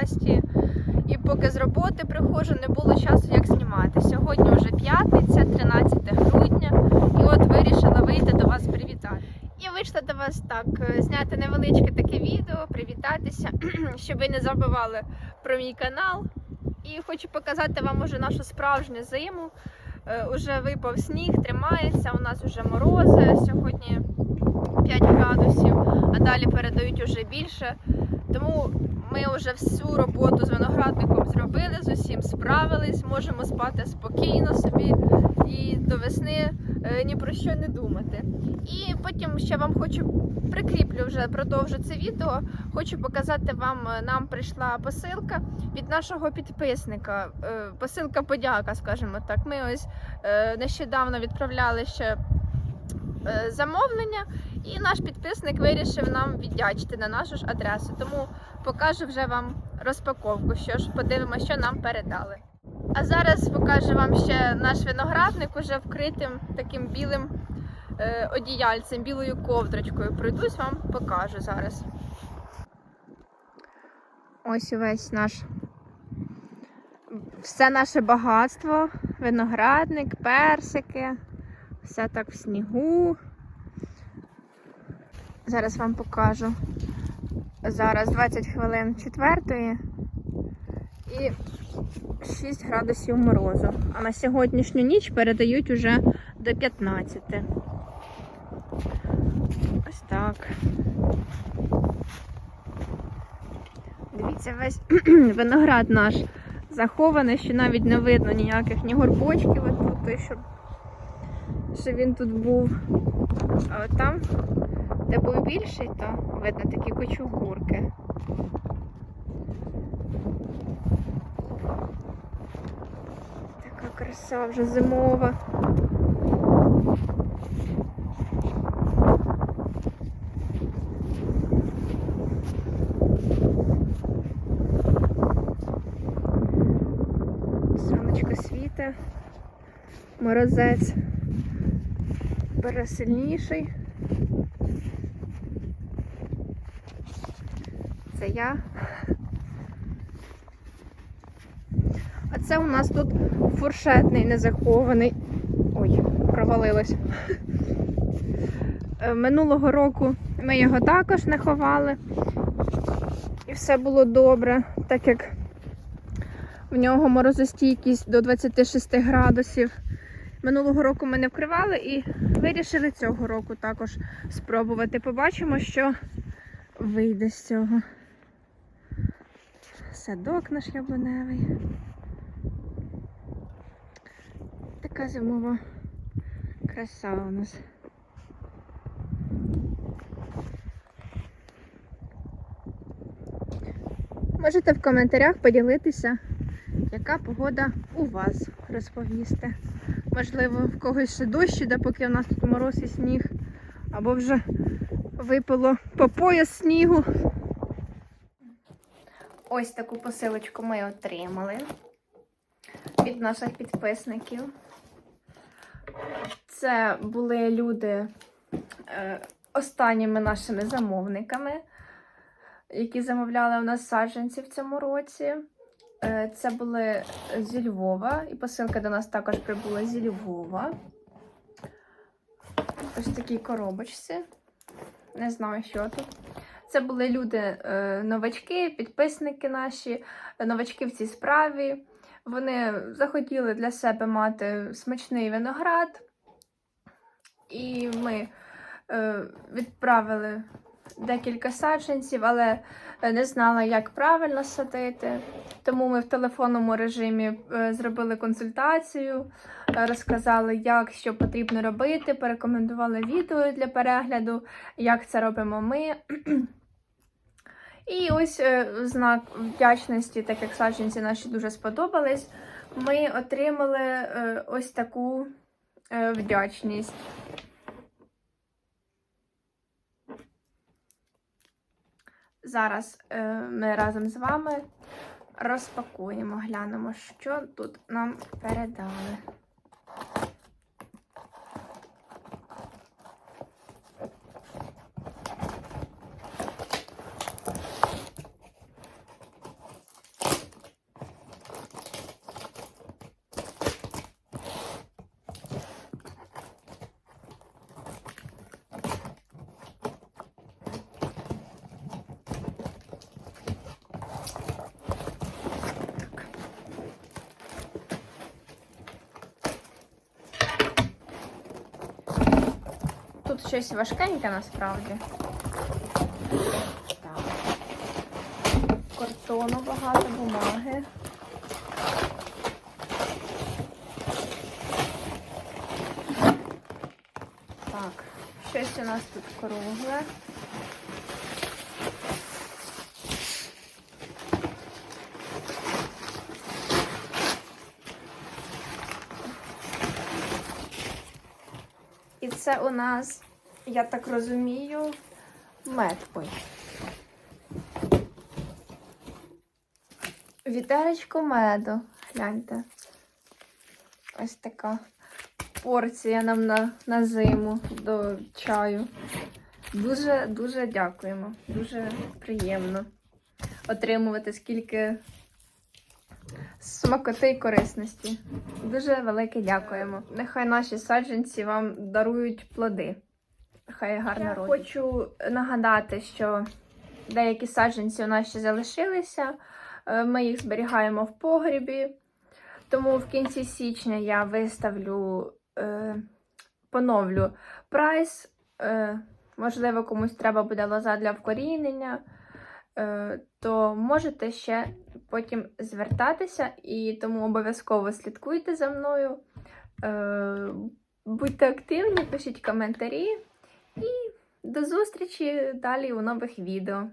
часті. І поки з роботи приходжу, не було часу як знімати. Сьогодні вже п'ятниця, 13 грудня, і от вирішила вийти до вас привітати. І вийшла до вас так, е, зняти невеличке таке відео, привітатися, щоб ви не забували про мій канал. І хочу показати вам уже нашу справжню зиму. Е, Уже випав сніг, тримається. У нас вже морози. Сьогодні 5 градусів, а далі передають уже більше. Тому ми вже всю роботу з виноградником зробили, з усім справились, можемо спати спокійно собі і до весни е, ні про що не думати. І потім ще вам хочу прикріплю вже продовжу це відео. Хочу показати вам. е, Нам прийшла посилка від нашого підписника. Е, Посилка подяка, скажімо так. Ми ось нещодавно відправляли ще замовлення, і наш підписник вирішив нам віддячити на нашу ж адресу. Тому покажу вже вам розпаковку. Що ж, подивимося, що нам передали. А зараз покажу вам ще наш виноградник, уже вкритим таким білим е, одіяльцем, білою ковдрочкою. Пройдусь вам покажу зараз. Ось увесь наш все наше багатство, виноградник, персики, все так в снігу. Зараз вам покажу. Зараз 20 хвилин четвертої і 6 градусів морозу. А на сьогоднішню ніч передають уже до 15. Ось так. Дивіться, весь виноград наш захований, що навіть не видно ніяких ні горбочків, от тут, той, що, що він тут був. А от там, де був більший, то видно такі кучугурки. Така краса вже зимова. Сонечко світе, морозець бере сильніший. Це я. А це у нас тут фуршетний незахований. Ой, провалилось. Е, Минулого року ми його також не ховали. І все було добре, так як в нього морозостійкість до 26 градусів. Минулого року ми не вкривали і вирішили цього року також спробувати. Побачимо, що вийде з цього. Садок наш яблуневий. Така зимова краса у нас. Можете в коментарях поділитися, яка погода у вас розповісти. Можливо, в когось ще дощ іде, поки у нас тут мороз і сніг, або вже випало по пояс снігу. Ось таку посилочку ми отримали від наших підписників. Це були люди е, останніми нашими замовниками, які замовляли у нас саджанці в цьому році. Е, Це були зі Львова, і посилка до нас також прибула зі Львова. Ось в такій коробочці. Не знаю, що тут. Це були люди, е, новачки, підписники наші, новачки в цій справі. Вони захотіли для себе мати смачний виноград, і ми е, відправили декілька саджанців, але не знала, як правильно садити. Тому ми в телефонному режимі е, зробили консультацію, розказали, як що потрібно робити, порекомендували відео для перегляду, як це робимо ми. І ось е, в знак вдячності, так як саджанці наші дуже сподобались, ми отримали е, ось таку е, вдячність. Зараз е, ми разом з вами розпакуємо, глянемо, що тут нам передали. Щось важкеньке насправді. Так. Картону багато, бумаги. Так, щось у нас тут кругле. І це у нас, я так розумію, мед. Ой. Вітеречко меду. Гляньте. Ось така порція нам на, на зиму до чаю. Дуже дуже дякуємо. Дуже приємно отримувати скільки смакоти і корисності. Дуже велике дякуємо. Нехай наші саджанці вам дарують плоди. Хай гарно Я родять. Хочу нагадати, що деякі саджанці у нас ще залишилися. Е, Ми їх зберігаємо в погрібі. Тому в кінці січня я виставлю, е, поновлю прайс. Е, можливо, комусь треба буде лоза для вкорінення. Е, то можете ще потім звертатися, і тому обов'язково слідкуйте за мною. Е, будьте активні, пишіть коментарі і до зустрічі далі у нових відео.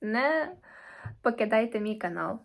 Не покидайте мій канал.